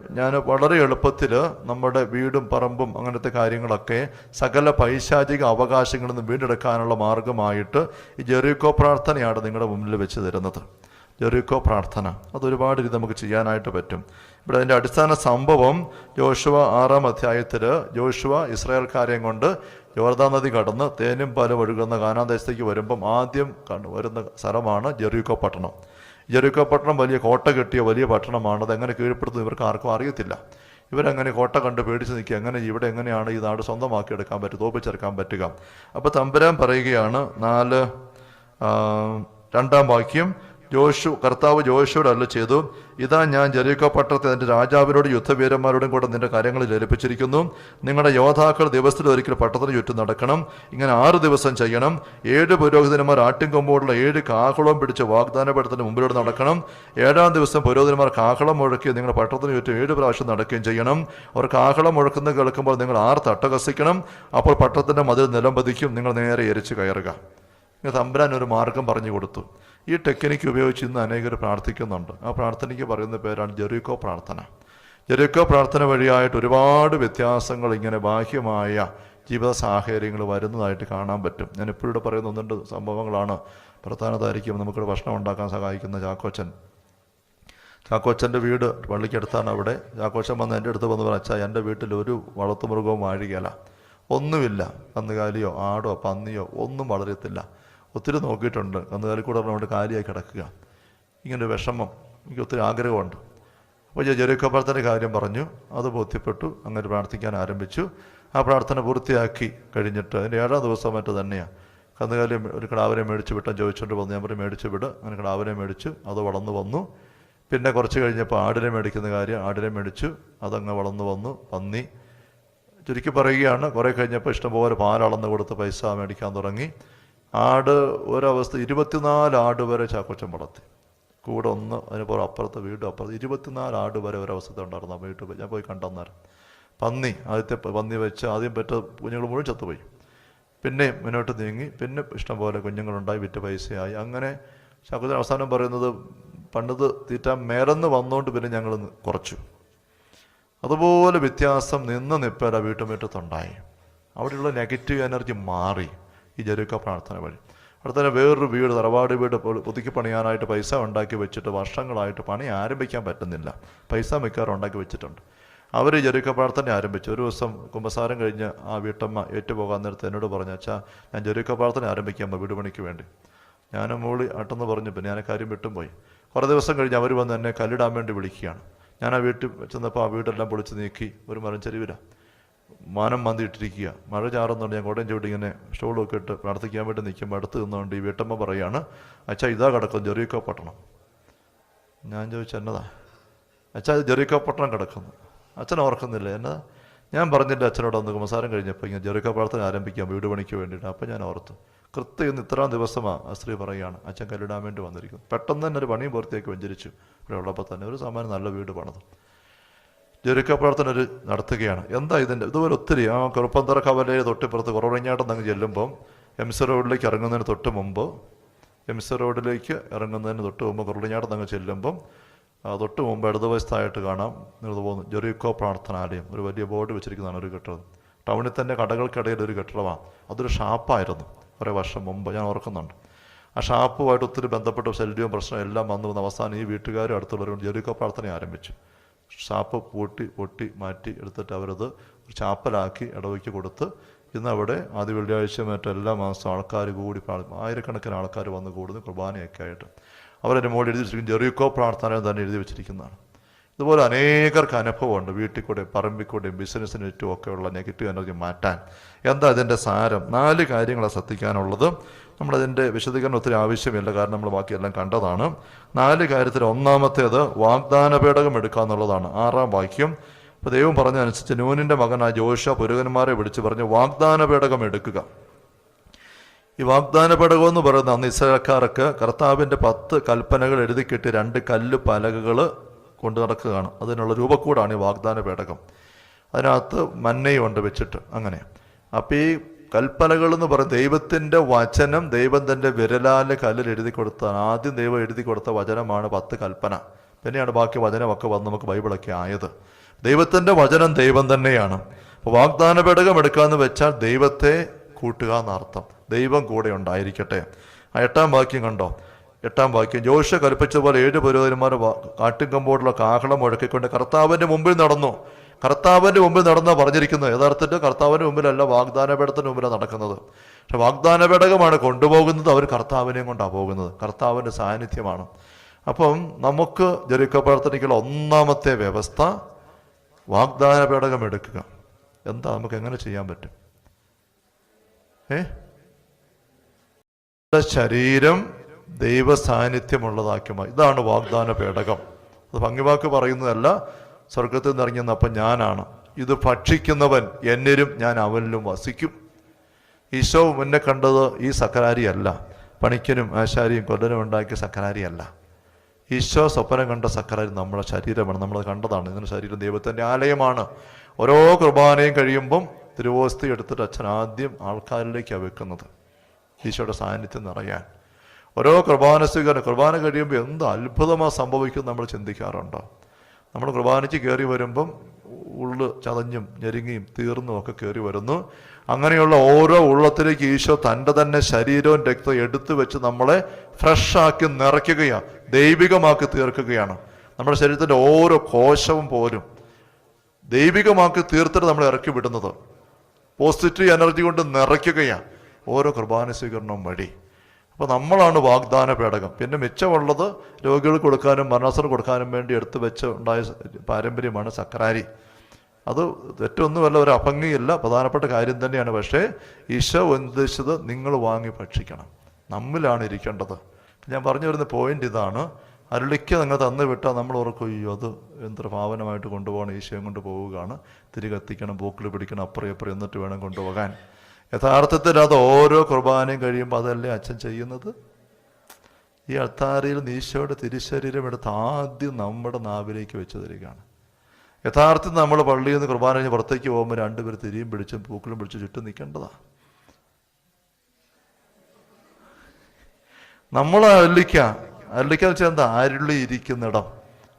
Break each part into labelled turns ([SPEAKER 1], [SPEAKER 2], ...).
[SPEAKER 1] ഞാൻ വളരെ എളുപ്പത്തിൽ നമ്മുടെ വീടും പറമ്പും അങ്ങനത്തെ കാര്യങ്ങളൊക്കെ സകല പൈശാചിക അവകാശങ്ങളിൽ നിന്ന് വീണ്ടെടുക്കാനുള്ള മാർഗമായിട്ട് ഈ ജെറിക്കോ പ്രാർത്ഥനയാണ് നിങ്ങളുടെ മുന്നിൽ വെച്ച് തരുന്നത്. ജെറിക്കോ പ്രാർത്ഥന. അതൊരുപാട് രീതി നമുക്ക് ചെയ്യാനായിട്ട് പറ്റും. ഇവിടെ അതിന്റെ അടിസ്ഥാന സംഭവം ജോഷുവ ആറാം അധ്യായത്തിൽ ജോഷുവ ഇസ്രായേൽക്കാരെയും കൊണ്ട് യോർദാ നദി കടന്ന് തേനും പാലും ഒഴുകുന്ന കാനാദേശത്തേക്ക് വരുമ്പം ആദ്യം വരുന്ന സ്ഥലമാണ് ജെറിക്കോ പട്ടണം. ജെറിക്കോ പട്ടണം വലിയ കോട്ട കെട്ടിയ വലിയ പട്ടണമാണ്. അതെങ്ങനെ കീഴ്പ്പെടുത്തുന്നു ഇവർക്ക് ആർക്കും അറിയത്തില്ല. ഇവരങ്ങനെ കോട്ട കണ്ട് പേടിച്ച് നിൽക്കുക. എങ്ങനെ ഇവിടെ എങ്ങനെയാണ് ഈ നാട് സ്വന്തമാക്കി എടുക്കാൻ പറ്റുക തോപ്പിച്ചെടുക്കാൻ പറ്റുക? അപ്പോൾ തമ്പുരാൻ പറയുകയാണ് നാല് രണ്ടാം വാക്യം ജോഷു കർത്താവ് ജോഷുവിടെ അല്ല ചെയ്തു ഇതാ ഞാൻ ജെറിക്കോ പട്ടണത്തെ എന്റെ രാജാവിനോട് യുദ്ധവീരന്മാരോടും കൂടെ നിന്റെ കാര്യങ്ങളിൽ ഏൽപ്പിച്ചിരിക്കുന്നു. നിങ്ങളുടെ യോദ്ധാക്കൾ ദിവസത്തിൽ ഒരിക്കൽ പട്ടത്തിന് ചുറ്റും നടക്കണം. ഇങ്ങനെ ആറ് ദിവസം ചെയ്യണം. ഏഴ് പുരോഹിതന്മാർ ആട്ടിൻകൊമ്പോടുള്ള ഏഴ് കാഹളം പിടിച്ച് വാഗ്ദാനപ്പെടുത്തിന് മുമ്പിലൂടെ നടക്കണം. ഏഴാം ദിവസം പുരോഹിതന്മാർ കാഹളം മുഴക്കി നിങ്ങളുടെ പട്ടത്തിന് ചുറ്റും ഏഴ് പ്രാവശ്യം നടക്കുകയും ചെയ്യണം. അവർ കാഹളം മുഴക്കുന്നത് കേൾക്കുമ്പോൾ നിങ്ങൾ ആറ് തട്ടകസിക്കണം. അപ്പോൾ പട്ടത്തിന്റെ മതിൽ നിലം പതിക്കും. നിങ്ങൾ നേരെ എരിച്ച് കയറുക. തമ്പുരാൻ ഒരു മാർഗം പറഞ്ഞു കൊടുത്തു. ഈ ടെക്നിക്ക് ഉപയോഗിച്ച് ഇന്ന് അനേകർ പ്രാർത്ഥിക്കുന്നുണ്ട്. ആ പ്രാർത്ഥനയ്ക്ക് പറയുന്ന പേരാണ് ജെറിക്കോ പ്രാർത്ഥന. ജെറിക്കോ പ്രാർത്ഥന വഴിയായിട്ട് ഒരുപാട് വ്യത്യാസങ്ങൾ ഇങ്ങനെ ബാഹ്യമായ ജീവിത സാഹചര്യങ്ങൾ വരുന്നതായിട്ട് കാണാൻ പറ്റും. ഞാൻ എപ്പോഴും പറയുന്ന ഒന്ന് രണ്ട് സംഭവങ്ങളാണ് പ്രധാനതായിരിക്കും. നമുക്കിവിടെ ഭക്ഷണം ഉണ്ടാക്കാൻ സഹായിക്കുന്ന ചാക്കോച്ചൻ. ചാക്കോച്ചന്റെ വീട് പള്ളിക്കടുത്താണ് അവിടെ. ചാക്കോച്ചൻ വന്ന് എന്റെ അടുത്ത് വന്ന് പറഞ്ഞാൽ എന്റെ വീട്ടിൽ ഒരു വളർത്തുമൃഗവും വാഴുകയില്ല. ഒന്നുമില്ല. കന്നുകാലിയോ ആടോ പന്നിയോ ഒന്നും വളരത്തില്ല. ഒത്തിരി നോക്കിയിട്ടുണ്ട്. കന്നുകാലി കൂടെ നമ്മുടെ കാര്യമായി കിടക്കുക. ഇങ്ങനൊരു വിഷമം. എനിക്ക് ഒത്തിരി ആഗ്രഹമുണ്ട്. അപ്പോൾ ഞാൻ ജെറിക്കോപ്പറത്തിന്റെ കാര്യം പറഞ്ഞു. അത് ബോധ്യപ്പെട്ടു. അങ്ങനെ പ്രാർത്ഥിക്കാൻ ആരംഭിച്ചു. ആ പ്രാർത്ഥന പൂർത്തിയാക്കി കഴിഞ്ഞിട്ട് അതിന്റെ ഏഴാം ദിവസം മറ്റു തന്നെയാണ് കന്നുകാലി ഒരു കിടാവിനെ മേടിച്ച് വിട്ടാൻ ചോദിച്ചുകൊണ്ട് വന്നു. ഞാൻ പറഞ്ഞു മേടിച്ച് വിട്. അങ്ങനെ കിടാവിനെ മേടിച്ചു. അത് വളർന്നു വന്നു. പിന്നെ കുറച്ച് കഴിഞ്ഞപ്പോൾ ആടിനെ മേടിക്കുന്ന കാര്യം ആടിനെ മേടിച്ചു. അതങ്ങ് വളർന്നു വന്നു. പന്നി. ചുരുക്കി പറയുകയാണ് കുറേ കഴിഞ്ഞപ്പോൾ ഇഷ്ടംപോലെ പാലളന്ന് കൊടുത്ത് പൈസ മേടിക്കാൻ തുടങ്ങി. ആട് ഒരവസ്ഥ ഇരുപത്തിനാല് ആട് വരെ ചാക്കോച്ചൻ വളർത്തി. കൂടെ ഒന്ന് അതിന് പോലെ അപ്പുറത്തെ വീട്ടും അപ്പുറത്ത്. ഇരുപത്തിനാല് ആട് വരെ ഒരവസ്ഥ ഉണ്ടായിരുന്നു വീട്ടിൽ പോയി. ഞാൻ പോയി കണ്ടെന്നേരം. പന്നി ആദ്യത്തെ പന്നി വെച്ച് ആദ്യം പെറ്റ കുഞ്ഞുങ്ങൾ മുഴുവൻ ചത്തുപോയി. പിന്നെ മുന്നോട്ട് നീങ്ങി. പിന്നെ ഇഷ്ടംപോലെ കുഞ്ഞുങ്ങളുണ്ടായി വിറ്റ് പൈസയായി. അങ്ങനെ ചാക്കോച്ചൻ അവസാനം പറയുന്നത് പണ്ടത് തീറ്റ മേലെന്ന് വന്നുകൊണ്ട് പിന്നെ ഞങ്ങൾ കുറച്ചു. അതുപോലെ വ്യത്യാസം നിന്ന് നിപ്പേല വീട്ടുമുറ്റത്തുണ്ടായി. അവിടെയുള്ള നെഗറ്റീവ് എനർജി മാറി. ഈ ജരുക്ക പ്രാർത്ഥന വഴി. അടുത്തന്നെ തന്നെ വേറൊരു വീട് തറവാട് വീട് പുതുക്കി പണിയാനായിട്ട് പൈസ ഉണ്ടാക്കി വെച്ചിട്ട് വർഷങ്ങളായിട്ട് പണി ആരംഭിക്കാൻ പറ്റുന്നില്ല. പൈസ മിക്കവാറും ഉണ്ടാക്കി വെച്ചിട്ടുണ്ട്. അവർ ജരുക്ക പ്രാർത്ഥന ആരംഭിച്ചു. ഒരു ദിവസം കുമ്പസാരം കഴിഞ്ഞ് ആ വീട്ടമ്മ ഏറ്റുപോകാൻ നേരത്ത് എന്നോട് പറഞ്ഞു അച്ഛാ ഞാൻ ജരുക്ക പ്രാർത്ഥന ആരംഭിക്കാം വീട് പണിക്ക് വേണ്ടി. ഞാനും മൂളി അട്ടെന്ന് പറഞ്ഞു പിന്നെ ഞാൻ കാര്യം വിട്ടും പോയി. കുറേ ദിവസം കഴിഞ്ഞ് അവർ വന്ന് എന്നെ കല്ലിടാൻ വേണ്ടി വിളിക്കുകയാണ്. ഞാൻ ആ വീട്ടിൽ ചെന്നപ്പോൾ ആ വീടെല്ലാം പൊളിച്ച് നീക്കി ഒരു മരം ചെരുവില. മാനം മാന്തി ഇട്ടിരിക്കുക മഴ ചാറുന്നുണ്ട് ഞാൻ കോട്ടയം ചൂടി ഇങ്ങനെ സ്റ്റോളൊക്കെ ഇട്ട് പ്രാർത്ഥിക്കാൻ വേണ്ടി നിൽക്കുമ്പോൾ അടുത്ത് നിന്നുകൊണ്ട് ഈ വീട്ടമ്മ പറയാണ് അച്ഛാ ഇതാ കിടക്കും ജെറിയക്കോ പട്ടണം. ഞാൻ ചോദിച്ചു എന്നതാ? അച്ഛാ ഇത് ജെറിക്കോ പട്ടണം കിടക്കുന്നു. അച്ഛൻ ഓർക്കുന്നില്ല എന്നതാ? ഞാൻ പറഞ്ഞില്ല അച്ഛനോട് അന്ന് കുമസാരം കഴിഞ്ഞപ്പോൾ ഇങ്ങനെ ജെറിക്കോ പ്രാർത്ഥന ആരംഭിക്കാം വീട് പണിക്ക് വേണ്ടിയിട്ട്. അപ്പം ഞാൻ ഓർത്തു കൃത്യം ഇന്ന് ഇത്രാം ദിവസമാണ് ആ സ്ത്രീ പറയുകയാണ് അച്ഛൻ കല്ലിടാൻ വേണ്ടി വന്നിരിക്കുന്നു. പെട്ടെന്ന് തന്നെ ഒരു പണിയും പൂർത്തിയാക്കി വഞ്ചരിച്ചു. ഇവിടെ ഉള്ളപ്പോൾ തന്നെ ഒരു സമയം നല്ല വീട് പണിതു. ജെറിക്ക പ്രാർത്ഥന ഒരു നടത്തുകയാണ്. എന്താ ഇതിന്റെ? ഇതുപോലെ ഒത്തിരി ആ കുറുപ്പന്തറ കവലയെ തൊട്ടിപ്പുറത്ത് കുറവഞ്ഞാട്ടം അങ്ങ് ചെല്ലുമ്പം എംസ റോഡിലേക്ക് ഇറങ്ങുന്നതിന് തൊട്ട് മുമ്പ് എംസ റോഡിലേക്ക് ഇറങ്ങുന്നതിന് തൊട്ട് മുമ്പ് കുറവഞ്ഞാട്ടം അങ്ങ് ചെല്ലുമ്പം തൊട്ട് മുമ്പ് ഇടതുവശത്തായിട്ട് കാണാം നിങ്ങൾ പോകുന്നു. ജെറിക്കോ പ്രാർത്ഥനാലയം ഒരു വലിയ ബോർഡ് വെച്ചിരിക്കുന്നതാണ് ഒരു കെട്ടിടം. ടൗണിൽ തന്നെ കടകൾക്കിടയിൽ ഒരു കെട്ടിടമാണ്. അതൊരു ഷാപ്പായിരുന്നു കുറേ വർഷം മുമ്പ് ഞാൻ ഓർക്കുന്നുണ്ട്. ആ ഷാപ്പുമായിട്ട് ഒത്തിരി ബന്ധപ്പെട്ട ശല്യവും പ്രശ്നവും എല്ലാം വന്നു. വന്ന് അവസാനം ഈ വീട്ടുകാരും അടുത്തുള്ളവരും ജെറിക്കോ പ്രാർത്ഥന ആരംഭിച്ചു. ഷാപ്പ് പൂട്ടി പൊട്ടി മാറ്റി എടുത്തിട്ട് അവരത് ഒരു ചാപ്പലാക്കി ഇടവയ്ക്ക് കൊടുത്ത് ഇന്ന് അവിടെ ആദ്യ വെള്ളിയാഴ്ച മറ്റെല്ലാ മാസവും ആൾക്കാർ കൂടി ആയിരക്കണക്കിന് ആൾക്കാർ വന്ന് കൂടുന്നു കുർബാനയൊക്കെ ആയിട്ട്. അവരെ മോളിൽ എഴുതി വെച്ചിരിക്കും ജെറിക്കോ പ്രാർത്ഥന തന്നെ എഴുതി വെച്ചിരിക്കുന്നതാണ്. ഇതുപോലെ അനേകർക്ക് അനുഭവമുണ്ട്. വീട്ടിൽ കൂടെ പറമ്പിൽ കൂടെയും ബിസിനസ്സിന് ചുറ്റും ഒക്കെയുള്ള നെഗറ്റീവ് എനർജി മാറ്റാൻ. എന്താ ഇതിന്റെ സാരം? നാല് കാര്യങ്ങളാണ് ശ്രദ്ധിക്കാനുള്ളത്. നമ്മളതിന്റെ വിശദീകരണം ഒത്തിരി ആവശ്യമില്ല കാരണം നമ്മൾ ബാക്കിയെല്ലാം കണ്ടതാണ്. നാല് കാര്യത്തിൽ ഒന്നാമത്തേത് വാഗ്ദാന പേടകം എടുക്കുക എന്നുള്ളതാണ്. ആറാം വാക്യം. അപ്പോൾ ദൈവം പറഞ്ഞതനുസരിച്ച് നൂനിന്റെ മകനായ ജോഷ പുരുകന്മാരെ വിളിച്ച് പറഞ്ഞു വാഗ്ദാന പേടകം എടുക്കുക. ഈ വാഗ്ദാന പേടകം എന്ന് പറയുന്ന അന്ന് ഇസ്രായേൽക്കാർക്ക് കർത്താവിന്റെ പത്ത് കൽപ്പനകൾ എഴുതിക്കിട്ട് രണ്ട് കല്ല് പലകകൾ കൊണ്ടു നടക്കുകയാണ്. അതിനുള്ള രൂപക്കൂടാണ് ഈ വാഗ്ദാന പേടകം. അതിനകത്ത് മന്നയുണ്ട് വെച്ചിട്ട് അങ്ങനെ. അപ്പോൾ ഈ കൽപ്പനകൾ എന്ന് പറയും ദൈവത്തിന്റെ വചനം ദൈവം തന്റെ വിരലാൽ കല്ലിൽ എഴുതി കൊടുത്ത ആദ്യം ദൈവം എഴുതി കൊടുത്ത വചനമാണ് പത്ത് കൽപ്പന. പിന്നെയാണ് ബാക്കി വചനമൊക്കെ വന്ന് നമുക്ക് ബൈബിളൊക്കെ ആയത്. ദൈവത്തിന്റെ വചനം ദൈവം തന്നെയാണ്. അപ്പോൾ വാഗ്ദാന പേടകം എടുക്കാന്ന് വെച്ചാൽ ദൈവത്തെ കൂട്ടുക എന്നർത്ഥം. ദൈവം കൂടെ ഉണ്ടായിരിക്കട്ടെ. ആ എട്ടാം വാക്യം കണ്ടോ? എട്ടാം വാക്യം ജോഷ കൽപ്പിച്ചതുപോലെ ഏഴ് പുരോഹിതന്മാർ കാട്ടിൻകമ്പോടുള്ള കാഹളം മുഴക്കിക്കൊണ്ട് കർത്താവിന്റെ മുമ്പിൽ നടന്നു. കർത്താവിന്റെ മുമ്പിൽ നടന്ന പറഞ്ഞിരിക്കുന്നത്. യഥാർത്ഥത്തിൽ കർത്താവിന്റെ മുമ്പിലല്ല വാഗ്ദാന പേടത്തിന് മുമ്പിലാണ് നടക്കുന്നത്. പക്ഷെ വാഗ്ദാന പേടകമാണ് കൊണ്ടുപോകുന്നത്. അവർ കർത്താവിനെയും കൊണ്ടാണ് പോകുന്നത്. കർത്താവിന്റെ സാന്നിധ്യമാണ്. അപ്പം നമുക്ക് ജെറിക്കോ ഒന്നാമത്തെ വ്യവസ്ഥ വാഗ്ദാന പേടകം എടുക്കുക. എന്താ നമുക്ക് എങ്ങനെ ചെയ്യാൻ പറ്റും? ഏ? ശരീരം ദൈവ സാന്നിധ്യമുള്ളതാക്കി മാറി ഇതാണ് വാഗ്ദാന പേടകം. അത് ഭംഗിവാക്ക് പറയുന്നതല്ല സ്വർഗത്തിൽ ഇറങ്ങി വന്നപ്പം ഞാനാണ്. ഇത് ഭക്ഷിക്കുന്നവൻ എന്നിലും ഞാൻ അവനിലും വസിക്കും. ഈശോ മുന്നേ കണ്ടത് ഈ സക്കരാരിയല്ല. പണിക്കനും ആശാരിയും കൊല്ലനും ഉണ്ടാക്കിയ സക്കരാരിയല്ല. ഈശോ സ്വപ്നം കണ്ട സക്കരാരി നമ്മുടെ ശരീരമാണ്. നമ്മൾ കണ്ടതാണ്. ഇതിന്റെ ശരീരം ദൈവത്തിന്റെ ആലയമാണ്. ഓരോ കുർബാനയും കഴിയുമ്പം തിരുവോസ്തി എടുത്തിട്ട് അച്ഛൻ ആദ്യം ആൾക്കാരിലേക്കാണ് വെക്കുന്നത്. ഈശോയുടെ സാന്നിധ്യം നിറയാൻ. ഓരോ കുർബാന സ്വീകരണം കുർബാന കഴിയുമ്പോൾ എന്ത് അത്ഭുതമാണ് സംഭവിക്കും നമ്മൾ ചിന്തിക്കാറുണ്ടോ? നമ്മൾ കുർബാനയ്ക്ക് കയറി വരുമ്പം ഉള്ള് ചതഞ്ഞും ഞെരുങ്ങിയും തീർന്നും ഒക്കെ കയറി വരുന്നു. അങ്ങനെയുള്ള ഓരോ ഉള്ളത്തിലേക്ക് ഈശോ തന്റെ തന്നെ ശരീരവും രക്തവും എടുത്തു വെച്ച് നമ്മളെ ഫ്രഷാക്കി നിറയ്ക്കുകയാണ് ദൈവികമാക്കി തീർക്കുകയാണ്. നമ്മുടെ ശരീരത്തിന്റെ ഓരോ കോശവും പോലും ദൈവികമാക്കി തീർത്തിട്ട് നമ്മൾ ഇറക്കി വിടുന്നത്. പോസിറ്റീവ് എനർജി കൊണ്ട് നിറയ്ക്കുകയാണ് ഓരോ കുർബാന സ്വീകരണവും വഴി. അപ്പോൾ നമ്മളാണ് വാഗ്ദാന പേടകം. പിന്നെ മിച്ചമുള്ളത് രോഗികൾക്ക് കൊടുക്കാനും മരണാസനം കൊടുക്കാനും വേണ്ടി എടുത്തു വെച്ച് ഉണ്ടായ പാരമ്പര്യമാണ് സക്രാരി. അത് തെറ്റൊന്നുമല്ല ഒരു അഭംഗിയില്ല പ്രധാനപ്പെട്ട കാര്യം തന്നെയാണ്. പക്ഷേ ഈശോ ഉദ്ദേശിച്ചത് നിങ്ങൾ വാങ്ങി ഭക്ഷിക്കണം. നമ്മിലാണ് ഇരിക്കേണ്ടത്. ഞാൻ പറഞ്ഞു വരുന്ന പോയിന്റ് ഇതാണ്. അരുളിക്ക് നിങ്ങൾ തന്നു വിട്ടാൽ നമ്മൾ ഓർക്കും അയ്യോ അത് എന്തൊരു ഭാവനമായിട്ട് കൊണ്ടുപോകണം ഈശോയും കൊണ്ട് പോവുകയാണ്. തിരികെ എത്തിക്കണം പൂക്കിൽ പിടിക്കണം അപ്പുറം ഇപ്പുറം എന്നിട്ട് വേണം കൊണ്ടുപോകാൻ. യഥാർത്ഥത്തിൽ അത് ഓരോ കുർബാനയും കഴിയുമ്പോൾ അതല്ലേ അച്ഛൻ ചെയ്യുന്നത്? ഈ അൾത്താരയിൽ നീശോയുടെ തിരുശരീരം എടുത്ത് ആദ്യം നമ്മുടെ നാവിലേക്ക് വെച്ച് തരികയാണ്. യഥാർത്ഥത്തിൽ നമ്മൾ പള്ളിയിൽ നിന്ന് കുർബാന കഴിഞ്ഞ് പുറത്തേക്ക് പോകുമ്പോൾ രണ്ടുപേർ തിരിയും പിടിച്ചും പൂക്കളും പിടിച്ചും ചുറ്റും നിൽക്കേണ്ടതാണ് നമ്മൾ അരുളിക്ക. അരുളിക്ക എന്ന് വെച്ചാൽ എന്താ? അരുളി ഇരിക്കുന്നിടം.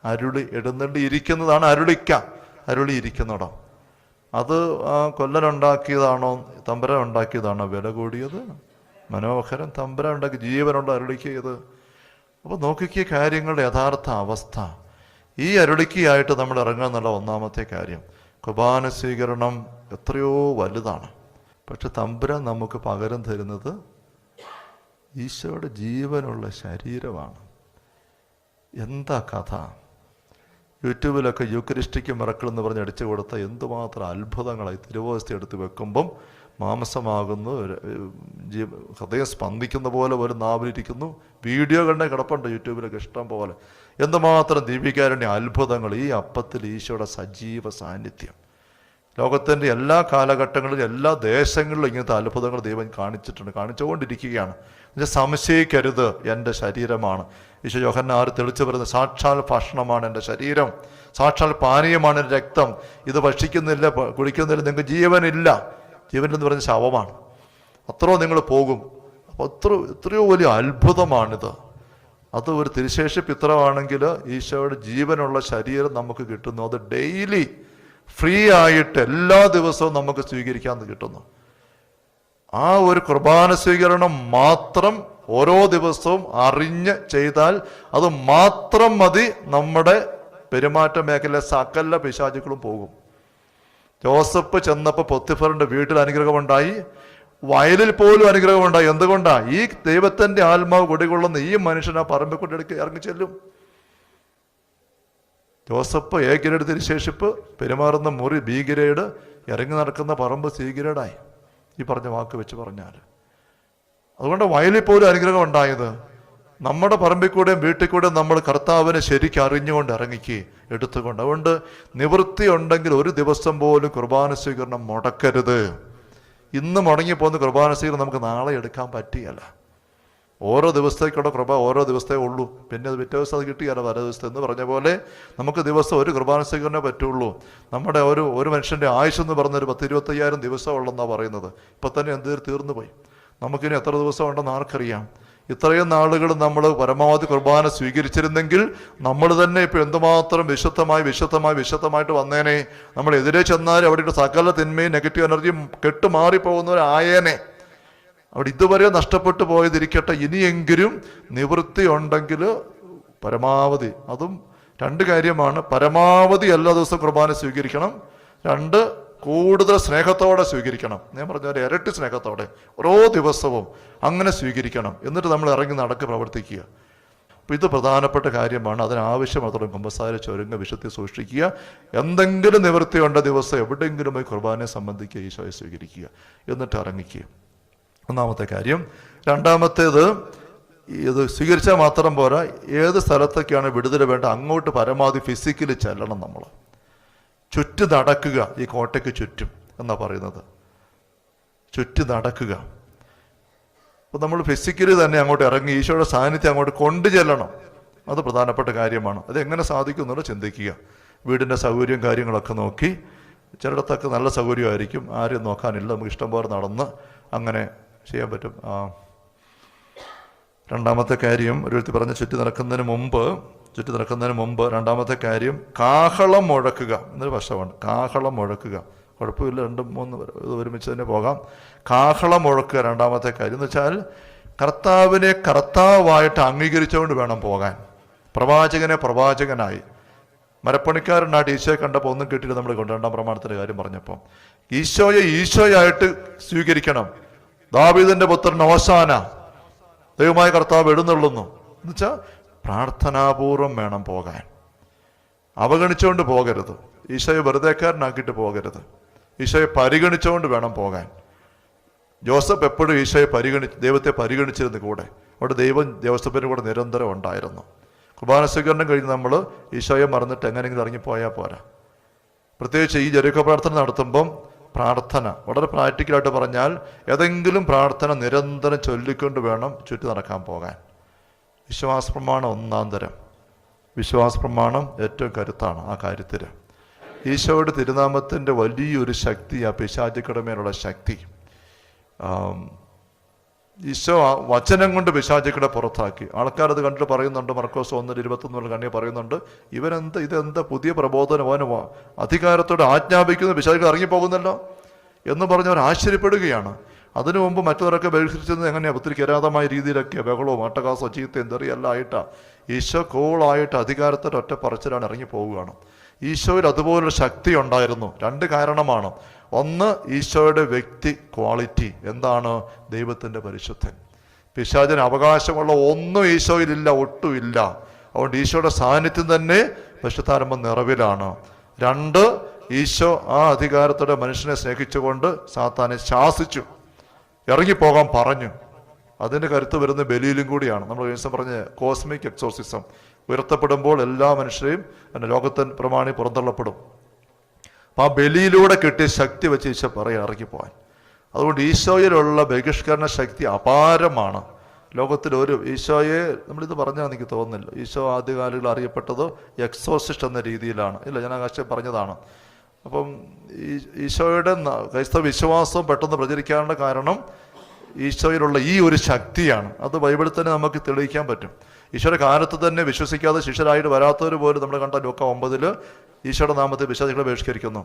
[SPEAKER 1] അരുളി ഇടുന്നുണ്ട് ഇരിക്കുന്നതാണ് അരുളിക്ക. അരുളി ഇരിക്കുന്നിടം. അത് ആ കൊല്ലനുണ്ടാക്കിയതാണോ തമ്പര ഉണ്ടാക്കിയതാണോ വില കൂടിയത്? മനോഹരം തമ്പര ഉണ്ടാക്കി ജീവനുള്ള അരുളിക്കിയത്. അപ്പോൾ നോക്കിക്കിയ കാര്യങ്ങളുടെ യഥാർത്ഥ അവസ്ഥ. ഈ അരുളിക്കയായിട്ട് നമ്മൾ ഇറങ്ങുക എന്നുള്ള ഒന്നാമത്തെ കാര്യം. കുർബാന സ്വീകരണം എത്രയോ വലുതാണ്. പക്ഷെ തമ്പുരാൻ നമുക്ക് പകരം തരുന്നത് ഈശോയുടെ ജീവനുള്ള ശരീരമാണ്. എന്താ കഥ? യൂട്യൂബിലൊക്കെ യൂക്കരിസ്റ്റിക്ക് മിറക്കിൾ എന്ന് പറഞ്ഞ് അടിച്ചു കൊടുത്ത എന്തുമാത്രം അത്ഭുതങ്ങളായി തിരുവോസ്തി എടുത്ത് വെക്കുമ്പം മാംസമാകുന്നു ജീ ഹൃദയം സ്പന്ദിക്കുന്ന പോലെ ഒരു നാവിലിരിക്കുന്നു വീഡിയോ കണ്ടേ കിടപ്പുണ്ട് യൂട്യൂബിലൊക്കെ ഇഷ്ടം പോലെ. എന്തുമാത്രം ദീപികാരുടെ അത്ഭുതങ്ങൾ ഈ അപ്പത്തിൽ ഈശോയുടെ സജീവ സാന്നിധ്യം. ലോകത്തിന്റെ എല്ലാ കാലഘട്ടങ്ങളിലും എല്ലാ ദേശങ്ങളിലും ഇങ്ങനത്തെ അത്ഭുതങ്ങൾ ദൈവം കാണിച്ചിട്ടുണ്ട് കാണിച്ചുകൊണ്ടിരിക്കുകയാണ്. എന്നുവെച്ചാൽ സംശയിക്കരുത് എന്റെ ശരീരമാണ്. ഈശോ യോഹന്നാർ തെളിച്ചു പറയുന്നത് സാക്ഷാൽ ഭക്ഷണമാണ് എന്റെ ശരീരം. സാക്ഷാൽ പാനീയമാണ് എന്റെ രക്തം. ഇത് ഭക്ഷിക്കുന്നില്ല കുടിക്കുന്നില്ല നിങ്ങൾക്ക് ജീവനില്ല. ജീവൻ എന്ന് പറഞ്ഞ ശവമാണ്. അത്രയോ നിങ്ങൾ പോകും. അപ്പോൾ അത്ര എത്രയോ വലിയ അത്ഭുതമാണിത്. അത് ഒരു തിരുശേഷി പിത്രമാണെങ്കിൽ ഈശോയുടെ ജീവനുള്ള ശരീരം നമുക്ക് കിട്ടുന്നു. അത് ഡെയിലി ഫ്രീ ആയിട്ട് എല്ലാ ദിവസവും നമുക്ക് സ്വീകരിക്കാൻ കിട്ടുന്നു. ആ ഒരു കുർബാന സ്വീകരണം മാത്രം ഓരോ ദിവസവും അറിഞ്ഞ് ചെയ്താൽ അത് മാത്രം മതി നമ്മുടെ പെരുമാറ്റ മേഖല സകല പിശാചുക്കളും പോകും. ജോസഫ് ചെന്നപ്പോൾ പൊത്തിഫറിന്റെ വീട്ടിൽ അനുഗ്രഹമുണ്ടായി. വയലിൽ പോലും അനുഗ്രഹമുണ്ടായി. എന്തുകൊണ്ടാ? ഈ ദൈവത്തിന്റെ ആത്മാവ് കുടികൊള്ളുന്ന ഈ മനുഷ്യൻ ആ പറമ്പിൽ കൊണ്ടെടുക്ക് ഇറങ്ങി ചെല്ലും. ജോസഫ് എ ഗ്രേഡ് തിരുശേഷിപ്പ് പെരുമാറുന്ന മുറി ഗ്രേഡ് ഇറങ്ങി നടക്കുന്ന പറമ്പ് സി ഈ പറഞ്ഞ വാക്ക് വെച്ച് പറഞ്ഞാൽ. അതുകൊണ്ട് വയലിൽ പോലും അനുഗ്രഹം ഉണ്ടായത് നമ്മുടെ പറമ്പിൽ കൂടെയും വീട്ടിൽ കൂടെയും നമ്മൾ കർത്താവിനെ ശരിക്കും അറിഞ്ഞുകൊണ്ട് ഇറങ്ങിക്ക് എടുത്തുകൊണ്ട്. അതുകൊണ്ട് നിവൃത്തി ഉണ്ടെങ്കിൽ ഒരു ദിവസം പോലും കുർബാന സ്വീകരണം മുടക്കരുത്. ഇന്ന് മുടങ്ങിപ്പോകുന്ന കുർബാന സ്വീകരണം നമുക്ക് നാളെ എടുക്കാൻ പറ്റിയല്ല. ഓരോ ദിവസത്തേക്കുള്ള കൃപ ഓരോ ദിവസത്തേ ഉള്ളൂ. പിന്നെ അത് പിറ്റേ ദിവസം അത് കിട്ടിയാലോ? പല ദിവസത്തെ എന്ന് പറഞ്ഞ പോലെ നമുക്ക് ദിവസം ഒരു കൃപാന സ്വീകരണമേ പറ്റുള്ളൂ. നമ്മുടെ ഒരു ഒരു മനുഷ്യന്റെ ആയുസ് എന്ന് പറഞ്ഞൊരു പത്ത് ഇരുപത്തയ്യായിരം ദിവസം ഉള്ളെന്നാണ് പറയുന്നത്. ഇപ്പം തന്നെ എന്ത് തീർന്നു പോയി? നമുക്കിനി എത്ര ദിവസം ഉണ്ടെന്ന് ആർക്കറിയാം? ഇത്രയും നാളുകൾ നമ്മൾ പരമാവധി കുർബാന സ്വീകരിച്ചിരുന്നെങ്കിൽ നമ്മൾ തന്നെ ഇപ്പോൾ എന്തുമാത്രം വിശുദ്ധമായി വിശുദ്ധമായി വിശുദ്ധമായിട്ട് വന്നേനെ. നമ്മൾ എതിരെ ചെന്നാൽ അവിടെ സകല തിന്മയും നെഗറ്റീവ് എനർജിയും കെട്ടുമാറിപ്പോകുന്നവരായേനെ. അവിടെ ഇതുവരെ നഷ്ടപ്പെട്ടു പോയതിരിക്കട്ടെ. ഇനിയെങ്കിലും നിവൃത്തി ഉണ്ടെങ്കിൽ പരമാവധി. അതും രണ്ട് കാര്യമാണ്. പരമാവധി എല്ലാ ദിവസവും കുർബാന സ്വീകരിക്കണം. രണ്ട് കൂടുതൽ സ്നേഹത്തോടെ സ്വീകരിക്കണം. ഞാൻ പറഞ്ഞ പോലെ ഇരട്ടി സ്നേഹത്തോടെ. ഓരോ ദിവസവും അങ്ങനെ സ്വീകരിക്കണം. എന്നിട്ട് നമ്മൾ ഇറങ്ങി നടക്ക് പ്രവർത്തിക്കുക. അപ്പം ഇത് പ്രധാനപ്പെട്ട കാര്യമാണ്. അതിനാവശ്യം അതോടെ കുമ്പസാര ചൊരുങ്ങ വിശുദ്ധി സൂക്ഷിക്കുക. എന്തെങ്കിലും നിവൃത്തിയുണ്ട ദിവസം എവിടെയെങ്കിലും പോയി കുർബാനയെ സംബന്ധിക്കുക ഈശോയെ സ്വീകരിക്കുക. എന്നിട്ട് ഇറങ്ങിക്കുക. ഒന്നാമത്തെ കാര്യം. രണ്ടാമത്തേത് ഇത് സ്വീകരിച്ചാൽ മാത്രം പോരാ ഏത് സ്ഥലത്തൊക്കെയാണ് വിടുതൽ വേണ്ട അങ്ങോട്ട് പരമാവധി ഫിസിക്കലി ചെല്ലണം നമ്മൾ. ചുറ്റി നടക്കുക ഈ കോട്ടയ്ക്ക് ചുറ്റും എന്നാ പറയുന്നത്. ചുറ്റി നടക്കുക. അപ്പം നമ്മൾ ഫിസിക്കലി തന്നെ അങ്ങോട്ട് ഇറങ്ങി ഈശോയുടെ സാന്നിധ്യം അങ്ങോട്ട് കൊണ്ടു ചെല്ലണം. അത് പ്രധാനപ്പെട്ട കാര്യമാണ്. അത് എങ്ങനെ സാധിക്കും എന്നുള്ളത് ചിന്തിക്കുക. വീടിന്റെ സൗകര്യം കാര്യങ്ങളൊക്കെ നോക്കി. ചിലയിടത്തൊക്കെ നല്ല സൗകര്യമായിരിക്കും. ആരും നോക്കാനില്ല. നമുക്ക് ഇഷ്ടം പോലെ നടന്ന് അങ്ങനെ ചെയ്യാൻ പറ്റും. രണ്ടാമത്തെ കാര്യം ഒരു വ്യക്തി പറഞ്ഞ ചുറ്റി നടക്കുന്നതിന് മുമ്പ് ചുറ്റി നടക്കുന്നതിന് മുമ്പ് രണ്ടാമത്തെ കാര്യം കാഹളം മുഴക്കുക എന്നൊരു വശമാണ്. കാഹളം മുഴക്കുക. കുഴപ്പമില്ല രണ്ടും മൂന്ന് ഇത് ഒരുമിച്ച് തന്നെ പോകാം. കാഹളം മുഴക്കുക രണ്ടാമത്തെ കാര്യം. എന്ന് വെച്ചാൽ കർത്താവിനെ കർത്താവായിട്ട് അംഗീകരിച്ചുകൊണ്ട് വേണം പോകാൻ. പ്രവാചകനെ പ്രവാചകനായി. മരപ്പണിക്കാരനായിട്ട് ഈശോയെ കണ്ടപ്പോൾ ഒന്നും കിട്ടിയിട്ട് നമ്മൾ കൊണ്ട്. രണ്ടാം പ്രമാണത്തിന്റെ കാര്യം പറഞ്ഞപ്പം. ഈശോയെ ഈശോയായിട്ട് സ്വീകരിക്കണം. ദാവീദിന്റെ പുത്രൻ ഓശാന ദൈവമായ കർത്താവ് എഴുന്നള്ളുന്നു. എന്നുവെച്ചാൽ പ്രാർത്ഥനാപൂർവം വേണം പോകാൻ. അവഗണിച്ചുകൊണ്ട് പോകരുത്. ഈശോയെ വെറുതെക്കാരനാക്കിയിട്ട് പോകരുത്. ഈശോയെ പരിഗണിച്ചുകൊണ്ട് വേണം പോകാൻ. ജോസഫ് എപ്പോഴും ഈശോയെ പരിഗണി ദൈവത്തെ പരിഗണിച്ചിരുന്നു കൂടെ. അവിടെ ദൈവം ജോസഫിന് കൂടെ നിരന്തരം ഉണ്ടായിരുന്നു. കുർബാന സ്വീകരണം കഴിഞ്ഞ് നമ്മൾ ഈശോയെ മറന്നിട്ട് എങ്ങനെയെങ്കിലും ഇറങ്ങിപ്പോയാൽ പോരാ. പ്രത്യേകിച്ച് ഈ ജരൂഖ പ്രാർത്ഥന നടത്തുമ്പം പ്രാർത്ഥന. വളരെ പ്രാക്ടിക്കലായിട്ട് പറഞ്ഞാൽ ഏതെങ്കിലും പ്രാർത്ഥന നിരന്തരം ചൊല്ലിക്കൊണ്ട് വേണം ചുറ്റി നടക്കാൻ പോകാൻ. വിശ്വാസ പ്രമാണം ഒന്നാം തരം. വിശ്വാസ പ്രമാണം ഏറ്റവും കരുത്താണ് ആ കാര്യത്തിൽ. ഈശോയുടെ തിരുനാമത്തിന്റെ വലിയൊരു ശക്തി ആ പിശാചിക്കടമേലുള്ള ശക്തി ഈശോ വചനം കൊണ്ട് പിശാചിക്കടെ പുറത്താക്കി. ആൾക്കാരത് കണ്ടിട്ട് പറയുന്നുണ്ട് മർക്കോസ് ഒന്നിൽ ഇരുപത്തൊന്നിൽ കണ്ണി പറയുന്നുണ്ട് ഇവരെന്ത് ഇതെന്താ പുതിയ പ്രബോധനം അധികാരത്തോടെ ആജ്ഞാപിക്കുന്ന പിശാചികൾ ഇറങ്ങിപ്പോകുന്നല്ലോ? എന്ന് പറഞ്ഞവർ ആശ്ചര്യപ്പെടുകയാണ്. അതിനു മുമ്പ് മറ്റവരൊക്കെ ബഹിഷ്കരിച്ചത് എങ്ങനെയാണ് ഒത്തിരി കിരാതമായ രീതിയിലൊക്കെ ബഹളവും അട്ടകാസോ ചീത്തയും തെറിയെല്ലാം ആയിട്ടാണ് ഈശോ കോളായിട്ട് അധികാരത്തോടെ ഒറ്റ പറച്ചിലാണ് ഇറങ്ങി പോവുകയാണ് ഈശോയിൽ അതുപോലൊരു ശക്തി ഉണ്ടായിരുന്നു. രണ്ട് കാരണമാണ്. ഒന്ന് ഈശോയുടെ വ്യക്തി ക്വാളിറ്റി എന്താണ്? ദൈവത്തിന്റെ പരിശുദ്ധൻ. പിശാചിന് അവകാശമുള്ള ഒന്നും ഈശോയിലില്ല ഒട്ടുമില്ല. അതുകൊണ്ട് ഈശോയുടെ സാന്നിധ്യം തന്നെ പരിശുദ്ധാരംഭ നിറവിലാണ്. രണ്ട് ഈശോ ആ അധികാരത്തോടെ മനുഷ്യനെ സ്നേഹിച്ചുകൊണ്ട് സാത്താനെ ശാസിച്ചു. ഇറങ്ങിപ്പോകാൻ പറഞ്ഞു. അതിന്റെ കരുത്ത് വരുന്ന ബലിയിലും കൂടിയാണ്. നമ്മൾ ദിവസം പറഞ്ഞ കോസ്മിക് എക്സോസിസം ഉയർത്തപ്പെടുമ്പോൾ എല്ലാ മനുഷ്യരെയും ലോകത്തൻ പ്രമാണി പുറന്തള്ളപ്പെടും. അപ്പം ആ ബലിയിലൂടെ കിട്ടിയ ശക്തി വെച്ച് ഈശോ പറയാൻ ഇറങ്ങിപ്പോവാൻ. അതുകൊണ്ട് ഈശോയിലുള്ള ബഹിഷ്കരണ ശക്തി അപാരമാണ്. ലോകത്തിൽ ഒരു ഈശോയെ നമ്മളിത് പറഞ്ഞാൽ എനിക്ക് തോന്നുന്നില്ല. ഈശോ ആദ്യകാലങ്ങളിൽ അറിയപ്പെട്ടത് എക്സോസിസ്റ്റ് എന്ന രീതിയിലാണ്. ഇല്ല ഞാൻ ആകാശം പറഞ്ഞതാണ്. അപ്പം ഈശോയുടെ ക്രൈസ്തവ വിശ്വാസം പെട്ടെന്ന് പ്രചരിക്കാനുള്ള കാരണം ഈശോയിലുള്ള ഈ ഒരു ശക്തിയാണ്. അത് ബൈബിളിൽ തന്നെ നമുക്ക് തെളിയിക്കാൻ പറ്റും. ഈശോയുടെ കാലത്ത് തന്നെ വിശ്വസിക്കാതെ ശിഷ്യരായിട്ട് വരാത്തവർ പോലും നമ്മൾ കണ്ട ലോക്ക ഒമ്പതിൽ ഈശോയുടെ നാമത്തിൽ വിശ്വാസികളെ ബഹിഷ്കരിക്കുന്നു.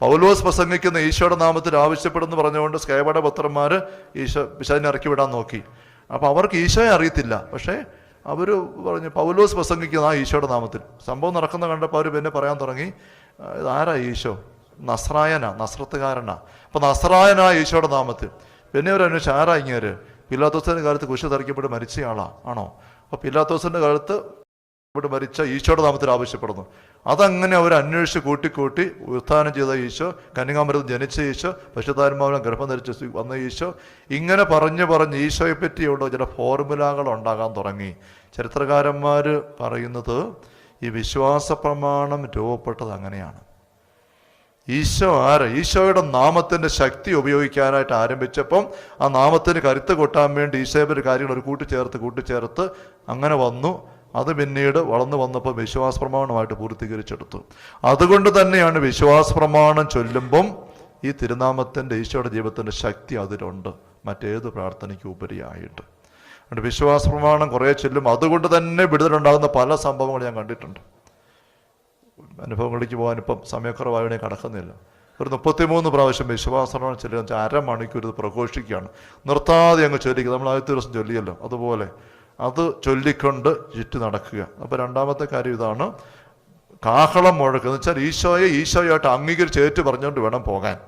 [SPEAKER 1] പൗലോസ് പ്രസംഗിക്കുന്ന ഈശോയുടെ നാമത്തിൽ ആവശ്യപ്പെടുന്നു പറഞ്ഞുകൊണ്ട് സ്കേബയുടെ പുത്രന്മാർ ഈശോ വിശാദിനെ ഇറക്കി വിടാൻ നോക്കി. അപ്പോൾ അവർക്ക് ഈശോയെ അറിയത്തില്ല. പക്ഷേ അവർ പറഞ്ഞു പൗലോസ് പ്രസംഗിക്കുന്ന ആ ഈശോയുടെ നാമത്തിൽ. സംഭവം നടക്കുന്ന കണ്ടപ്പോൾ അവർ പിന്നെ പറയാൻ തുടങ്ങി ഇതാരാ ഈശോ? നസ്രായനാ നസ്രത്തുകാരനാ. അപ്പോൾ നസ്രായനാ ഈശോയുടെ നാമത്തിൽ. പിന്നെ അവർ അന്വേഷിച്ചു ആരാ ഇങ്ങേര്? പിള്ളാത്തോസ്തേന്റെ കാലത്ത് കുശ തറിക്കപ്പെട്ട് മരിച്ചയാളാ ആണോ? അപ്പൊ പില്ലാത്തോസിന്റെ കാലത്ത് ഇവിടെ മരിച്ച ഈശോയുടെ നാമത്തിൽ ആവശ്യപ്പെടുന്നു. അതങ്ങനെ അവർ അന്വേഷിച്ച് കൂട്ടിക്കൂട്ടി ഉത്ഥാനം ചെയ്ത ഈശോ കന്യകാമരത്ത് ജനിച്ച ഈശോ പശുതാത്മാവിനെ ഗർഭം ധരിച്ച് വന്ന ഈശോ ഇങ്ങനെ പറഞ്ഞ് പറഞ്ഞ് ഈശോയെ പറ്റിയുള്ള ചില ഫോർമുലകൾ ഉണ്ടാകാൻ തുടങ്ങി. ചരിത്രകാരന്മാർ പറയുന്നത് ഈ വിശ്വാസ പ്രമാണം രൂപപ്പെട്ടത് അങ്ങനെയാണ്. ഈശോ ആര്? ഈശോയുടെ നാമത്തിന്റെ ശക്തി ഉപയോഗിക്കാനായിട്ട് ആരംഭിച്ചപ്പം ആ നാമത്തിന് കരുത്ത് കൊട്ടാൻ വേണ്ടി ഈശോയുടെ കാര്യങ്ങൾ ഒരു കൂട്ടിച്ചേർത്ത് കൂട്ടിച്ചേർത്ത് അങ്ങനെ വന്നു. അത് പിന്നീട് വളർന്നു വന്നപ്പോൾ വിശ്വാസ പ്രമാണമായിട്ട് പൂർത്തീകരിച്ചെടുത്തു. അതുകൊണ്ട് തന്നെയാണ് വിശ്വാസ പ്രമാണം ചൊല്ലുമ്പം ഈ തിരുനാമത്തിന്റെ ഈശോയുടെ ജീവിതത്തിന്റെ ശക്തി അതിലുണ്ട്. മറ്റേത് പ്രാർത്ഥനയ്ക്ക് ഉപരിയായിട്ട്. അതുകൊണ്ട് വിശ്വാസ പ്രമാണം കുറേ ചൊല്ലും. അതുകൊണ്ട് തന്നെ വിടുതലുണ്ടാകുന്ന പല സംഭവങ്ങൾ ഞാൻ കണ്ടിട്ടുണ്ട്. അനുഭവങ്ങളിലേക്ക് പോകാൻ ഇപ്പം സമയക്കുറവായവനെ കടക്കുന്നില്ല. ഒരു മുപ്പത്തിമൂന്ന് പ്രാവശ്യം വിശ്വാസമാണ് ചൊല്ലുക അരമണിക്കൂർ ഇത് പ്രഘോഷിക്കുകയാണ്. നിർത്താതെ അങ്ങ് ചൊല്ലിക്കുക. നമ്മൾ ആദ്യത്തെ ദിവസം ചൊല്ലിയല്ലോ. അതുപോലെ അത് ചൊല്ലിക്കൊണ്ട് ചുറ്റി നടക്കുക. അപ്പോൾ രണ്ടാമത്തെ കാര്യം ഇതാണ് കാഹളം മുഴക്കുക. എന്ന് വെച്ചാൽ ഈശോയെ ഈശോയായിട്ട് അംഗീകരിച്ച് ഏറ്റു പറഞ്ഞുകൊണ്ട് വേണം പോകാൻ.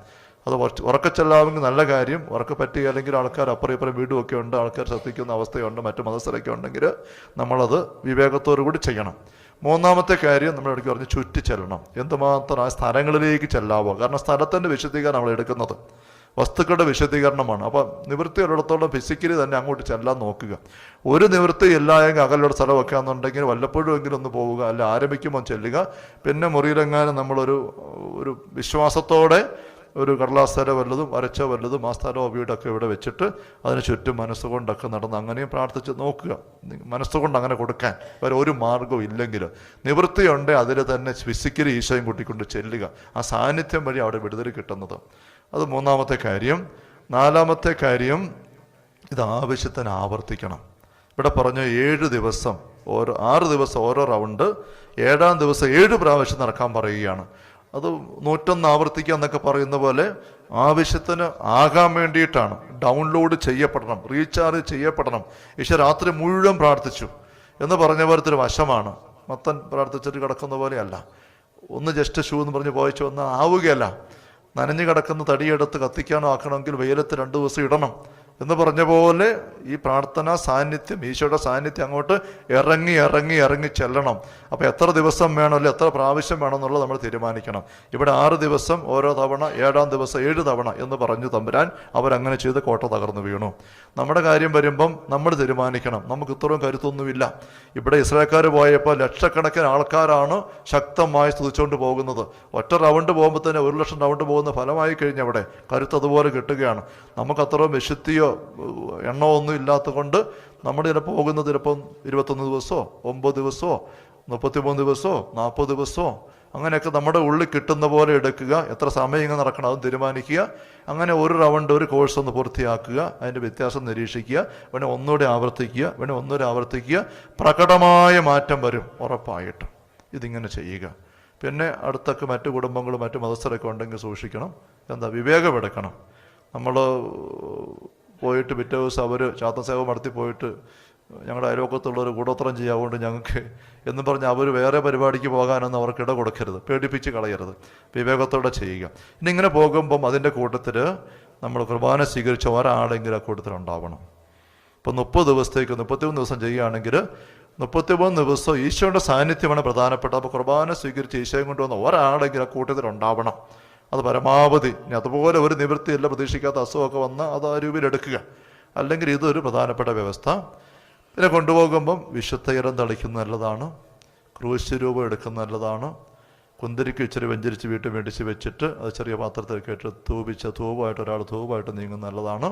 [SPEAKER 1] അത് കുറച്ച് ഉറക്കെ ചെല്ലാമെങ്കിൽ നല്ല കാര്യം. ഉറക്കെ പറ്റുക അല്ലെങ്കിൽ ആൾക്കാർ അപ്പുറം ഇപ്പുറം വീടും ഒക്കെ ഉണ്ട്. ആൾക്കാർ ശ്രദ്ധിക്കുന്ന അവസ്ഥയുണ്ട്. മറ്റു മതസ്ഥരൊക്കെ ഉണ്ടെങ്കിൽ നമ്മളത് വിവേകത്തോടു കൂടി ചെയ്യണം. മൂന്നാമത്തെ കാര്യം നമ്മൾ ഇടയ്ക്ക് പറഞ്ഞ് ചുറ്റി ചെല്ലണം എന്തുമാത്രം ആ സ്ഥലങ്ങളിലേക്ക് ചെല്ലാവോ? കാരണം സ്ഥലത്തിന്റെ വിശദീകരണം നമ്മൾ എടുക്കുന്നത്. വസ്തുക്കളുടെ വിശദീകരണമാണ്. അപ്പം നിവൃത്തി ഉള്ളിടത്തോളം ഫിസിക്കലി തന്നെ അങ്ങോട്ട് ചെല്ലാൻ നോക്കുക. ഒരു നിവൃത്തി ഇല്ലായെങ്കിൽ അകലുള്ള സ്ഥലം വെക്കാന്നുണ്ടെങ്കിൽ വല്ലപ്പോഴും എങ്കിലും ഒന്ന് പോവുക. അല്ല ആരംഭിക്കുമ്പോൾ ചെല്ലുക. പിന്നെ മുറിയിലെങ്ങാനും നമ്മളൊരു ഒരു വിശ്വാസത്തോടെ ഒരു കടലാസ്ഥല വല്ലതും വരച്ച വല്ലതും ആ സ്ഥലമോ വീടൊക്കെ ഇവിടെ വെച്ചിട്ട് അതിന് ചുറ്റും മനസ്സുകൊണ്ടൊക്കെ നടന്ന് അങ്ങനെയും പ്രാർത്ഥിച്ച് നോക്കുക. മനസ്സുകൊണ്ട് അങ്ങനെ കൊടുക്കാൻ വേറെ ഒരു മാർഗവും ഇല്ലെങ്കിൽ നിവൃത്തിയുണ്ട് അതിൽ തന്നെ ഫിസിക്കലി ഈശോയും കൂട്ടിക്കൊണ്ട് ചെല്ലുക. ആ സാന്നിധ്യം വഴി അവിടെ വിടുതൽ കിട്ടുന്നത്. അത് മൂന്നാമത്തെ കാര്യം. നാലാമത്തെ കാര്യം ഇത് ആവശ്യത്തിന് ആവർത്തിക്കണം. ഇവിടെ പറഞ്ഞ ഏഴ് ദിവസം ഓരോ ആറ് ദിവസം ഓരോ റൗണ്ട് ഏഴാം ദിവസം ഏഴ് പ്രാവശ്യം നടക്കാൻ പറയുകയാണ്. അത് നൂറ്റൊന്ന് ആവർത്തിക്കുക എന്നൊക്കെ പറയുന്ന പോലെ ആവശ്യത്തിന് ആകാൻ വേണ്ടിയിട്ടാണ്. ഡൗൺലോഡ് ചെയ്യപ്പെടണം റീചാർജ് ചെയ്യപ്പെടണം. ഈശോ രാത്രി മുഴുവൻ പ്രാർത്ഥിച്ചു എന്ന് പറഞ്ഞ പോലത്തെ ഒരു വശമാണ്. മത്തൻ പ്രാർത്ഥിച്ചിട്ട് കിടക്കുന്ന പോലെയല്ല. ഒന്ന് ജസ്റ്റ് ഷൂ എന്ന് പറഞ്ഞ് പോയിച്ചു വന്നാൽ ആവുകയല്ല. നനഞ്ഞു കിടക്കുന്ന തടിയെടുത്ത് കത്തിക്കാനോ ആക്കണമെങ്കിൽ വെയിലത്ത് രണ്ട് ദിവസം ഇടണം. എന്ന് പറഞ്ഞ പോലെ ഈ പ്രാർത്ഥനാ സാന്നിധ്യം ഈശോയുടെ സാന്നിധ്യം അങ്ങോട്ട് ഇറങ്ങി ഇറങ്ങി ഇറങ്ങി ചെല്ലണം. അപ്പോൾ എത്ര ദിവസം വേണം അല്ലെങ്കിൽ എത്ര പ്രാവശ്യം വേണം എന്നുള്ളത് നമ്മൾ തീരുമാനിക്കണം. ഇവിടെ ആറ് ദിവസം ഓരോ തവണ ഏഴാം ദിവസം ഏഴ് തവണ എന്ന് പറഞ്ഞു തമ്പുരാൻ അവരങ്ങനെ ചെയ്ത് കോട്ട തകർന്നു വീണു. നമ്മുടെ കാര്യം വരുമ്പം നമ്മൾ തീരുമാനിക്കണം. നമുക്ക് ഇത്രയും കരുത്തൊന്നുമില്ല. ഇവിടെ ഇസ്രായേൽക്കാർ പോയപ്പോൾ ലക്ഷക്കണക്കിന് ആൾക്കാരാണ് ശക്തമായി സ്തുതിച്ചുകൊണ്ട് പോകുന്നത്. ഒറ്റ റൗണ്ട് പോകുമ്പോൾ തന്നെ ഒരു ലക്ഷം റൗണ്ട് പോകുന്ന ഫലമായി കഴിഞ്ഞവിടെ കരുത്ത് അതുപോലെ കിട്ടുകയാണ്. നമുക്ക് അത്രയും വിശുദ്ധിയോ ഏഹ്, ഇല്ലാത്തത് കൊണ്ട് നമ്മൾ ചിലപ്പോൾ പോകുന്നത് ചിലപ്പം ഇരുപത്തൊന്ന് ദിവസമോ ഒമ്പത് ദിവസമോ മുപ്പത്തിമൂന്ന് ദിവസമോ നാൽപ്പത് ദിവസമോ അങ്ങനെയൊക്കെ നമ്മുടെ ഉള്ളിൽ കിട്ടുന്ന പോലെ എടുക്കുക. എത്ര സമയം ഇങ്ങനെ നടക്കണം അതും തീരുമാനിക്കുക. അങ്ങനെ ഒരു റൗണ്ട് ഒരു കോഴ്സ് ഒന്ന് പൂർത്തിയാക്കുക. അതിന്റെ വ്യത്യാസം നിരീക്ഷിക്കുക. വേണേ ഒന്നുകൂടെ ആവർത്തിക്കുക. വേണേ ഒന്നുകൂടെ ആവർത്തിക്കുക. പ്രകടമായ മാറ്റം വരും ഉറപ്പായിട്ട്. ഇതിങ്ങനെ ചെയ്യുക. പിന്നെ അടുത്തൊക്കെ മറ്റു കുടുംബങ്ങളും മറ്റു മതസ്ഥരൊക്കെ ഉണ്ടെങ്കിൽ സൂക്ഷിക്കണം. എന്താ വിവേകമെടുക്കണം നമ്മൾ പോയിട്ട് പിറ്റേ ദിവസം അവർ ചാത്തസേവം നടത്തി പോയിട്ട് ഞങ്ങളുടെ അയൽവക്കത്തുള്ളവർ കൂടോത്രം ചെയ്യാവുകൊണ്ട് ഞങ്ങൾക്ക് എന്ന് പറഞ്ഞ് അവർ വേറെ പരിപാടിക്ക് പോകാനൊന്നും അവർക്ക് ഇട കൊടുക്കരുത്. പേടിപ്പിച്ച് കളയരുത്. വിവേകത്തോടെ ചെയ്യുക. ഇനി ഇങ്ങനെ പോകുമ്പം അതിന്റെ കൂട്ടത്തിൽ നമ്മൾ കുർബാന സ്വീകരിച്ച ഒരാളെങ്കിലും ആ കൂട്ടത്തിൽ ഉണ്ടാവണം. ഇപ്പം മുപ്പത് ദിവസത്തേക്ക് മുപ്പത്തിമൂന്ന് ദിവസം ചെയ്യുകയാണെങ്കിൽ മുപ്പത്തിമൂന്ന് ദിവസം ഈശോയുടെ സാന്നിധ്യമാണ് പ്രധാനപ്പെട്ടത്. അപ്പോൾ കുർബാന സ്വീകരിച്ച് ഈശോയും കൊണ്ടുവന്ന ഒരാളെങ്കിലും ആ കൂട്ടത്തിൽ ഉണ്ടാവണം. അത് പരമാവധി. ഇനി അതുപോലെ ഒരു നിവൃത്തിയില്ല പ്രതീക്ഷിക്കാത്ത അസുഖമൊക്കെ വന്ന് അത് ആ രൂപയിലെടുക്കുക അല്ലെങ്കിൽ ഇതൊരു പ്രധാനപ്പെട്ട വ്യവസ്ഥ. പിന്നെ കൊണ്ടുപോകുമ്പം വിശുദ്ധയിരം തളിക്കുന്ന നല്ലതാണ്. ക്രൂശ് രൂപം എടുക്കുന്ന നല്ലതാണ്. കുന്തിരിക്ക് ഇച്ചിരി വെഞ്ചരിച്ച് വീട്ടിൽ മേടിച്ച് വെച്ചിട്ട് അത് ചെറിയ പാത്രത്തിൽ കേട്ട് തൂപിച്ച് തൂവായിട്ട് ഒരാൾ തൂവായിട്ട് നീങ്ങുന്ന നല്ലതാണ്.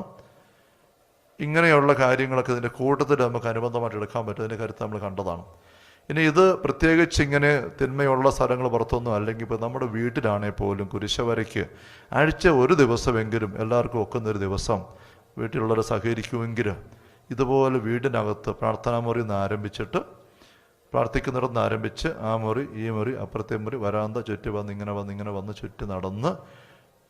[SPEAKER 1] ഇങ്ങനെയുള്ള കാര്യങ്ങളൊക്കെ ഇതിന്റെ കൂട്ടത്തിൽ നമുക്ക് അനുബന്ധമായിട്ട് എടുക്കാൻ പറ്റും. ഇതിന്റെ കരുത്ത് നമ്മൾ കണ്ടതാണ്. ഇനി ഇത് പ്രത്യേകിച്ച് ഇങ്ങനെ തിന്മയുള്ള സ്ഥലങ്ങൾ പുറത്തൊന്നും അല്ലെങ്കിൽ ഇപ്പോൾ നമ്മുടെ വീട്ടിലാണെങ്കിൽ പോലും കുരിശ കുരിശവരയ്ക്ക് ആഴ്ച ഒരു ദിവസമെങ്കിലും എല്ലാവർക്കും ഒക്കുന്നൊരു ദിവസം വീട്ടിലുള്ളവരെ സഹകരിക്കുമെങ്കിൽ ഇതുപോലെ വീടിനകത്ത് പ്രാർത്ഥനാ മുറി നിന്ന് ആരംഭിച്ചിട്ട് പ്രാർത്ഥിക്കുന്നിടത്ത് നിന്ന് ആരംഭിച്ച് ആ മുറി ഈ മുറി അപ്പുറത്തെ മുറി വരാന്ത ചുറ്റി വന്ന് ഇങ്ങനെ വന്ന് ഇങ്ങനെ വന്ന് ചുറ്റി നടന്ന്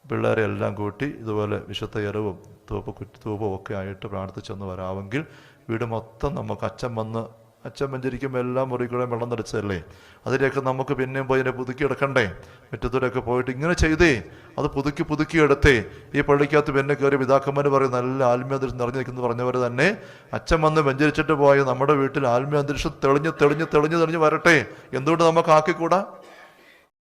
[SPEAKER 1] പിള്ളേരെ എല്ലാം കൂട്ടി ഇതുപോലെ വിശുദ്ധ ഇരവും തൂപ്പ് കുറ്റി തൂപ്പും ഒക്കെ ആയിട്ട് പ്രാർത്ഥിച്ചൊന്ന് വരാമെങ്കിൽ വീട് മൊത്തം നമുക്ക് അച്ഛൻ വന്ന് അച്ഛൻ മഞ്ചരിക്കുമ്പോൾ എല്ലാ മുറികളെയും വെള്ളം നിറച്ചതല്ലേ? അതിലേക്ക് നമുക്ക് പിന്നെയും പോയി അതിനെ പുതുക്കി എടുക്കണ്ടേ? മുറ്റത്തൂരൊക്കെ പോയിട്ട് ഇങ്ങനെ ചെയ്തേ അത് പുതുക്കി പുതുക്കി എടുത്തേ. ഈ പള്ളിക്കകത്ത് പിന്നെ കയറി പിതാക്കന്മാർ പറയും നല്ല ആത്മീയാന്തരീക്ഷം നിറഞ്ഞു നിൽക്കുന്നു പറഞ്ഞവർ തന്നെ. അച്ഛൻ വന്ന് മഞ്ചരിച്ചിട്ട് പോയ നമ്മുടെ വീട്ടിൽ ആത്മീയ അന്തരീക്ഷം തെളിഞ്ഞ് തെളിഞ്ഞ് തെളിഞ്ഞ് തെളിഞ്ഞ് വരട്ടെ. എന്തുകൊണ്ട് നമുക്ക് ആക്കിക്കൂടാ?